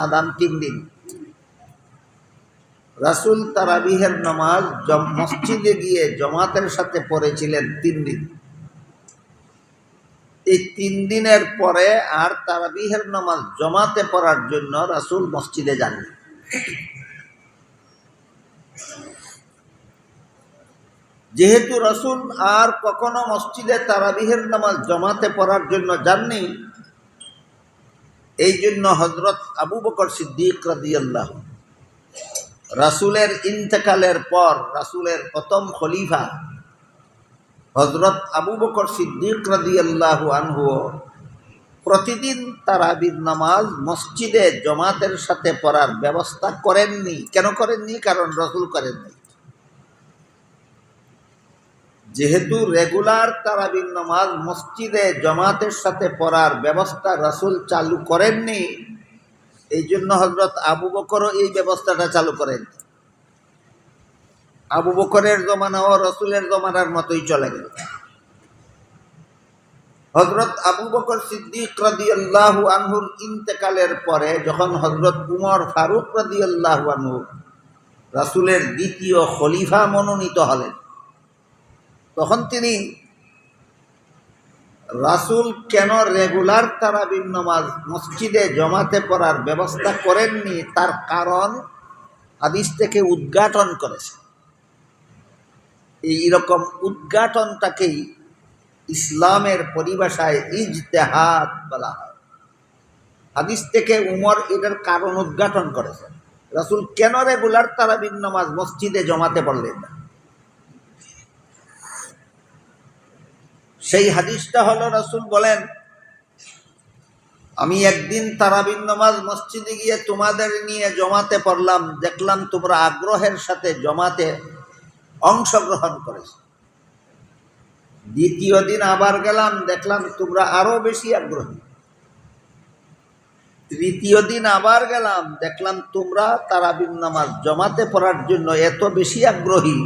আদান তিন দিন। রাসুল তারাবিহের নামাজ মসজিদে গিয়ে জমাতের সাথে পড়েছিলেন তিন দিন। এই তিন দিনের পরে আর তারাবিহের নামাজ জমাতে পড়ার জন্য রাসুল মসজিদে যাননি। যেহেতু রসুল আর কখনো মসজিদে তারাবিহের নামাজ জমাতে পড়ার জন্য যাননি এই জন্য হজরত আবু বকর সিদ্দিক রাদিয়াল্লাহ রাসুলের ইন্তেকালের পর রাসুলের প্রথম খলিফা হজরত আবু বকর সিদ্দিক রাদিয়াল্লাহু আনহু, প্রতিদিন তারাবির নামাজ মসজিদে জমাতের সাথে পড়ার ব্যবস্থা করেননি। কেন করেননি? কারণ রসুল করেননি। যেহেতু রেগুলার তারাবির নামাজ মসজিদে জমাতের সাথে পড়ার ব্যবস্থা রাসুল চালু করেননি এই জন্য হজরত আবু বকরও এই ব্যবস্থাটা চালু করেন। আবু বকরের জমানা ও রসুলের জমানার মতোই চলে গেল। হজরত আবু বকর সিদ্দিক রাদিয়াল্লাহু আনহুর ইন্তেকালের পরে যখন হজরত উমর ফারুক রাদিয়াল্লাহু আনহু রাসুলের দ্বিতীয় খলিফা মনোনীত হলেন তখন তিনি রাসুল কেন রেগুলার তারাবির নামাজ মসজিদে জমাতে পড়ার ব্যবস্থা করেননি? তার কারণ হাদিস থেকে উদ্ঘাটন করেছে। এই রকম উদ্ঘাটনটাকেই ইসলামের পরিভাষায় ইজতেহাদ বলা হয়। হাদিস থেকে উমর এটার কারণ উদ্ঘাটন করেছে রাসুল কেন রেগুলার তারাবির নামাজ মসজিদে জমাতে পড়লেন না? সেই হাদিসটা হলো রাসুল বলেন, আমি একদিন তারাবিন নামাজ মসজিদে গিয়ে তোমাদের নিয়ে জমাতে পড়লাম, দেখলাম তোমরা আগ্রহের সাথে জমাতে অংশগ্রহণ করেছ। দ্বিতীয় দিন আবার গেলাম, দেখলাম তোমরা আরও বেশি আগ্রহী। তৃতীয় দিন আবার গেলাম, দেখলাম তোমরা তারাবিন নামাজ জমাতে পড়ার জন্য এত বেশি আগ্রহী।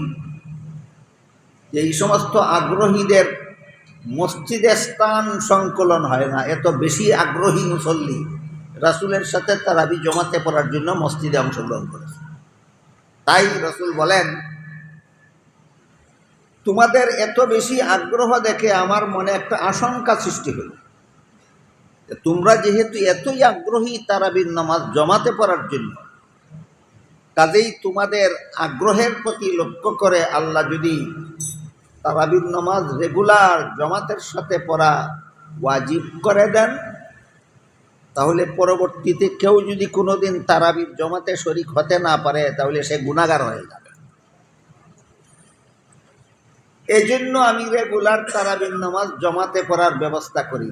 এই সমস্ত আগ্রহীদের মসজিদে স্থান সংকলন হয় না। এত বেশি আগ্রহী মুসল্লি রাসুলের সাথে তারাবি জমাতে পড়ার জন্য মসজিদে অংশগ্রহণ করেছে। তাই রসুল বলেন, তোমাদের এত বেশি আগ্রহ দেখে আমার মনে একটা আশঙ্কা সৃষ্টি হল। তোমরা যেহেতু এতই আগ্রহী তারাবির নামাজ জমাতে পড়ার জন্য, কাজেই তোমাদের আগ্রহের প্রতি লক্ষ্য করে আল্লাহ যদি তারাবির নামাজ রেগুলার জমাতের সাথে পড়া ওয়াজিব করে দেন। তাহলে পরবর্তীতে কেউ যদি কোনোদিন তারাবির জমাতে শরিক হতে না পারে, তাহলে সে গুণাগার হয়ে যাবে। এই জন্য আমি রেগুলার তারাবির নামাজ জমাতে পড়ার ব্যবস্থা করি।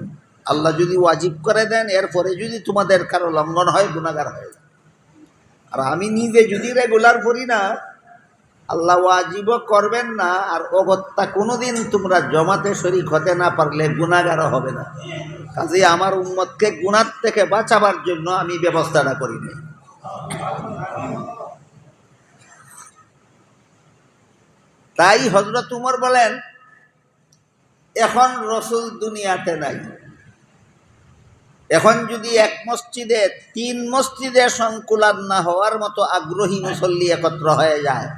আল্লাহ যদি ওয়াজিব করে দেন, এরপরে যদি তোমাদের কারও লঙ্ঘন হয় গুণাগার হয়ে যাবে। আর আমি নিজে যদি রেগুলার পড়ি না আল্লাহ ওয়াজিব করবেন না, আর অগত্যা কোনোদিন তোমরা জমাতে শরিক হতে না পারলে গুণাগারও হবে না। কাজে আমার উম্মতকে গুণার থেকে বাঁচাবার জন্য আমি ব্যবস্থাটা করি নাই। তাই হজরত উমর বলেন, এখন রসুল দুনিয়াতে নাই। এখন যদি এক মসজিদে তিন মসজিদে সংকুলান না হওয়ার মতো আগ্রহী মুসল্লি একত্র হয়ে যায়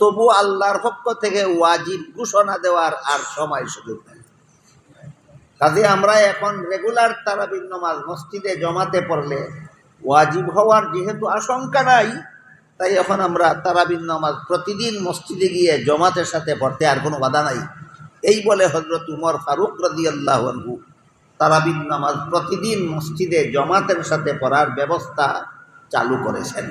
তবু আল্লাহর পক্ষ থেকে ওয়াজিব ঘোষণা দেওয়ার আর সময় সুযোগ নেই। কাজে আমরা এখন রেগুলার তারাবির নামাজ মসজিদে জমাতে পড়লে ওয়াজিব হওয়ার যেহেতু আশঙ্কা নাই, তাই এখন আমরা তারাবির নামাজ প্রতিদিন মসজিদে গিয়ে জমাতের সাথে পড়তে আর কোনো বাধা নাই। এই বলে হজরত উমর ফারুক রদি আল্লাহ তারাবির নামাজ প্রতিদিন মসজিদে জমাতের সাথে পড়ার ব্যবস্থা চালু করেছেন।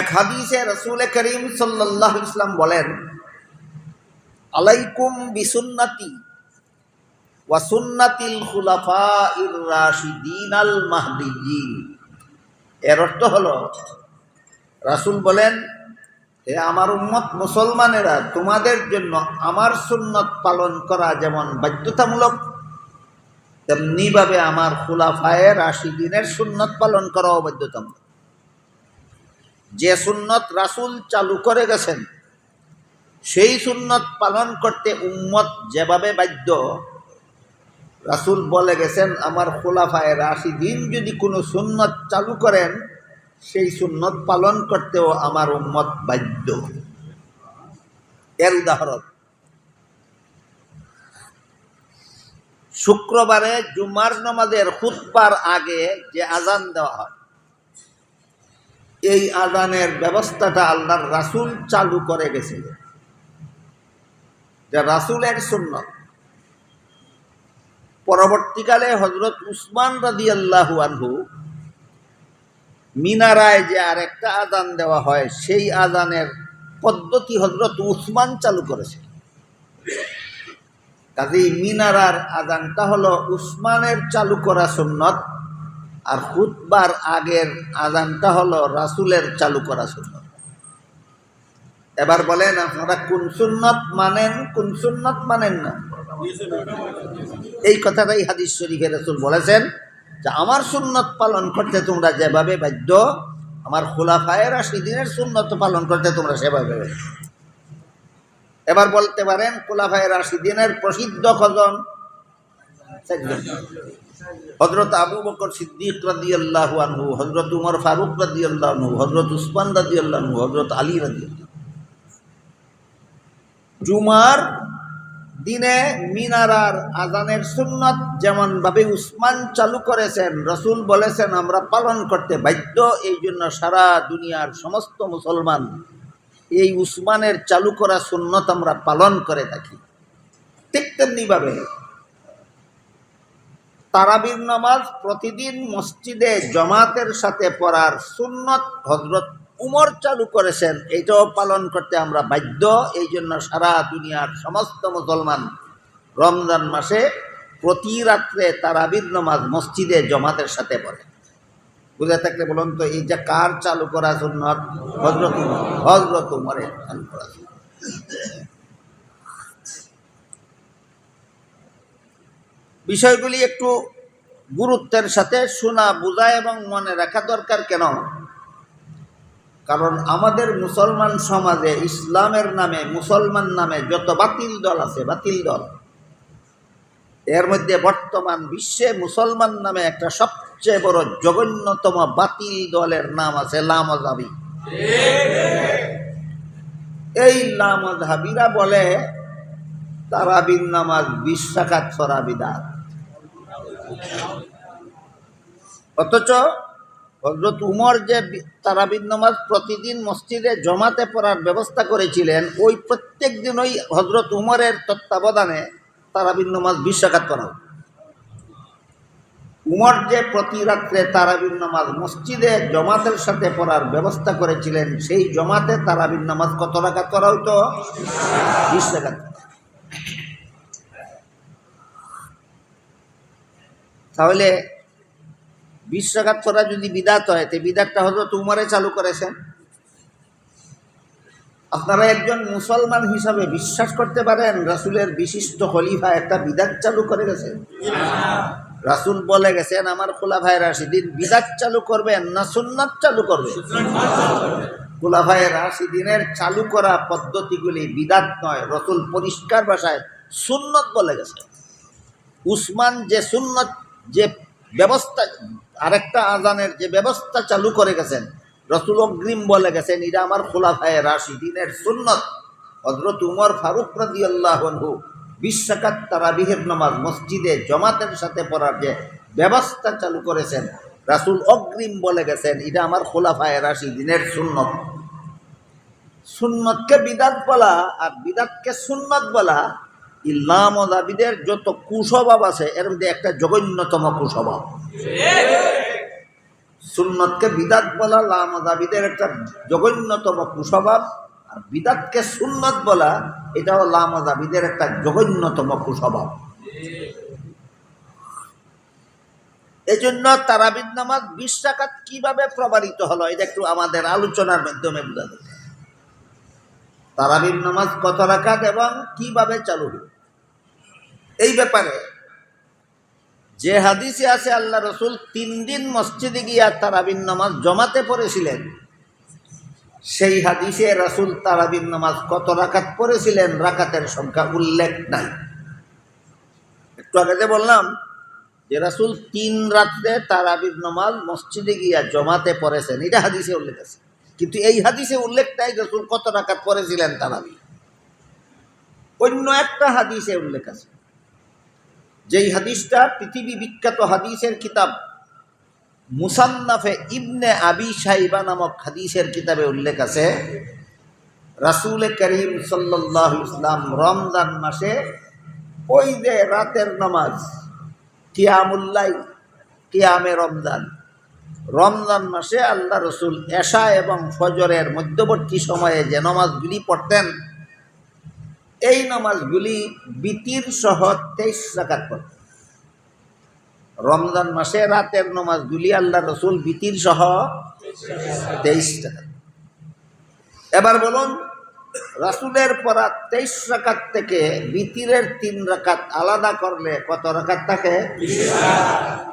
এক হাদিসে রসুল করিম সাল্লাহ ইসলাম বলেন, আলাইকুম বিসুন্নাতি ওয়াসুন্নাতিল খুলাফা ইর রাশিদিন আল এর অর্থ হলো, রাসুল বলেন, হে আমার উম্মত মুসলমানেরা, তোমাদের জন্য আমার সুন্নত পালন করা যেমন বাধ্যতামূলক, তেমনিভাবে আমার খুলাফায়ে রাশিদিনের সুন্নত পালন করাও বাধ্যতামূলক। যে সুন্নত রাসুল চালু করে গেছেন, সেই সুন্নত পালন করতে উম্মত যেভাবে বাধ্য, রাসুল বলে গেছেন, আমার খোলাফায় রাশি দিন যদি কোনো সুন্নত চালু করেন, সেই সুন্নত পালন করতেও আমার উম্মত বাধ্য। এর উদাহরণ। শুক্রবারে জুমার নমাজের খুতবার আগে যে আজান দেওয়া হয় এই আদানের ব্যবস্থাটা আল্লাহর রাসুল চালু করে গেছিলেন যা রাসুলের সুন্নত। পরবর্তীকালে হজরত উসমান রাদি আল্লাহু আনহু মিনারায় যে আরেকটা আদান দেওয়া হয়, সেই আদানের পদ্ধতি হজরত উসমান চালু করেছে কাজেই মিনারার আজানটা হলো উসমানের চালু করা সুন্নত আর খুতবার আগের আজানটা হলো রাসুলের চালু করা সুন্নত। এবার বলেন আপনারা কোন সুন্নত মানেন, কোন সুন্নত মানেন না? এই কথাটাই হাদিস শরীফে রসুল বলেছেন যে, আমার সুন্নত পালন করতে তোমরা যেভাবে বাধ্য, আমার খোলাফায়ের দিনের সুন্নত পালন করতে তোমরা সেভাবে এবার বলতে পারেন খোলাফায়ের দিনের প্রসিদ্ধ কজন? হজরত আবু বকর সিদ্দিক রাদি আল্লাহ আনহু হজরত উমর ফারুক রাদি আল্লাহ আনহু হজরত উসমান রাদি আল্লাহ আনহু হজরত আলী রাদি জুমার দিনে মিনারার আজানের সুন্নত যেমন ভাবে উসমান চালু করেছেন, রসুল বলেছেন, আমরা পালন করতে বাধ্য। এই জন্য সারা দুনিয়ার সমস্ত মুসলমান এই উসমানের চালু করা সুন্নত আমরা পালন করে থাকি। ঠিক তেমনিভাবে তারাবির নামাজ প্রতিদিন মসজিদে জমাতের সাথে পড়ার সুন্নত হজরত উমর চালু করেছেন। এইটাও পালন করতে আমরা বাধ্য। এই জন্য সারা দুনিয়ার সমস্ত মুসলমান রমজান মাসে প্রতি রাত্রে তারাবির নামাজ মসজিদে জমাতের সাথে পড়ে। বুঝে থাকলে বলুন তো, এই যে কার চালু করা সুন্নত? হজরত উমর। হজরত উমরের চালু করা। বিষয়গুলি একটু গুরুত্বের সাথে শোনা, বোঝা এবং মনে রাখা দরকার কেন? কারণ আমাদের মুসলমান সমাজে ইসলামের নামে, মুসলমান নামে যত বাতিল দল আছে, বাতিল দল, এর মধ্যে বর্তমান বিশ্বে মুসলমান নামে একটা সবচেয়ে বড় জঘন্যতম বাতিল দলের নাম আছে লামজাবি। এই লামজাবিরা বলে তারাবিন নামাজ বিশ্বাকাত সরাবিদাত অথচ হজরত উমর যে তারাবির নামাজ প্রতিদিন মসজিদে জমাতে পড়ার ব্যবস্থা করেছিলেন, ওই প্রত্যেক দিন ওই হজরত উমরের তত্ত্বাবধানে তারাবির নামাজ বিশ্বাকাত করা হতো। উমর যে প্রতি রাত্রে তারাবির নামাজ মসজিদে জমাতের সাথে পড়ার ব্যবস্থা করেছিলেন, সেই জমাতে তারাবির নামাজ কত রাখাত করা হতো? বিশ রাখাত তাহলে বিশ রাখাত করা যদি বিদাত হয়, তো বিদাতটা হজরত উমরে চালু করেছেন। আপনারা একজন মুসলমান হিসাবে বিশ্বাস করতে পারেন, রাসুলের বিশিষ্ট খলিফা একটা বিদাত চালু করে গেছেন রাসুল বলে গেছেন, আমার খোলাফায় রাশিদিন বিদাত চালু করবেন না সুন্নাত চালু করবেন? খোলাফায় রাশিদিনের চালু করা পদ্ধতিগুলি বিদাত নয়, রসুল পরিষ্কার ভাষায় সুন্নত বলে গেছে উসমান যে সুন্নত যে ব্যবস্থা, আরেকটা আজানের যে ব্যবস্থা চালু করে গেছেন, রসুল অগ্রিম বলে গেছেন এটা আমার খোলাফায় রাশিদিনের সুন্নত। হজরত উমর ফারুক রাজি আল্লাহনহু বিশ্বকাত তারাবিহের নামাজ মসজিদে জমাতের সাথে পড়ার যে ব্যবস্থা চালু করেছেন, রাসুল অগ্রিম বলে গেছেন এটা আমার খোলাফায় রাশিদিনের সুন্নত। সুন্নতকে বিদাত বলা আর বিদাতকে সুন্নত বলা ইল্লাম দাবিদের যত কুস্বভাব আছে, এর মধ্যে একটা জঘন্যতম কুস্বভাব। সুন্নতকে বিদাত বলা লাম দাবিদের একটা জঘন্যতম কুস্বভাব, আর বিদাতকে সুন্নত বলা, এটাও লাম দাবিদের একটা জঘন্যতম কুস্বভাব। এজন্য তারাবিদ নামাজ বিশ রাকাত কীভাবে প্রমাণিত হলো, এটা একটু আমাদের আলোচনার মাধ্যমে বোঝা যাবে। তারাবির নামাজ কত রাখাত এবং কীভাবে চালু হল? এই ব্যাপারে। যে হাদিসে আছে, আল্লাহ রসুল তিন দিন মসজিদে গিয়া তারাবির নামাজ জমাতে পড়েছিলেন। সেই হাদিসে রসুল তারাবিন নামাজ কত রাকাত পড়েছিলেন, রাকাতের সংখ্যা উল্লেখ নাই। একটু আগে বললাম যে রাসুল তিন রাত্রে তারাবির নমাজ মসজিদে গিয়া জমাতে পড়েছেন, এটা হাদিসে উল্লেখ আছে। কিন্তু এই হাদিসে উল্লেখটাই রসুল কত রাকাত পড়েছিলেন তারাবি। অন্য একটা হাদিসে উল্লেখ আছে। যেই হাদিসটা পৃথিবী বিখ্যাত হাদিসের কিতাব, মুসান্নাফে ইবনে আবি সাইবা নামক হাদিসের কিতাবে উল্লেখ আছে, রাসুল করিম সাল্লাহ ইসলাম রমজান মাসে ওই যে রাতের নামাজ কিয়ামুল্লাই কিয়ামে রমজান রমজান মাসে আল্লাহ রসুল এশা এবং ফজরের মধ্যবর্তী সময়ে যে নামাজগুলি পড়তেন এই নামাজগুলি বিতির সহ তেইশ রাকাত পড়তেন রমজান মাসে রাতের নামাজগুলি আল্লাহ রসুল বিতির সহ তেইশ টাকা এবার বলুন, রাসুলের পরা তেইশ রাকাত থেকে বিতিরের তিন রাকাত আলাদা করলে কত রাকাত থাকে?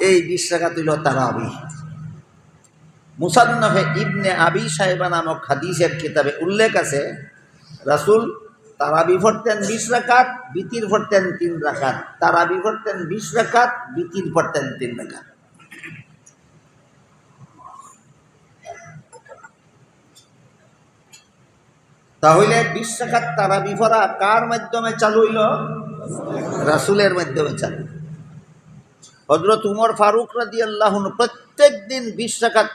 এই বিশ রাকাত হইল তারাবি। মুসান্নফে ইবনে আবি সাহেবা নামক হাদিসের কিতাবে উল্লেখ আছে, রাসুল তারাবি পড়তেন বিশ রাকাত, বিতির পড়তেন তিন রাকাত। তারাবি পড়তেন বিশ রাকাত, বিতির পড়তেন তিন রাকাত। তাহলে বিশ রাকাত তারাবি কার মাধ্যমে চালু হইল? রাসুলের মাধ্যমে চালু। হজরত উমর ফারুক রাজি আল্লাহ প্রত্যেক দিন বিশ রাকাত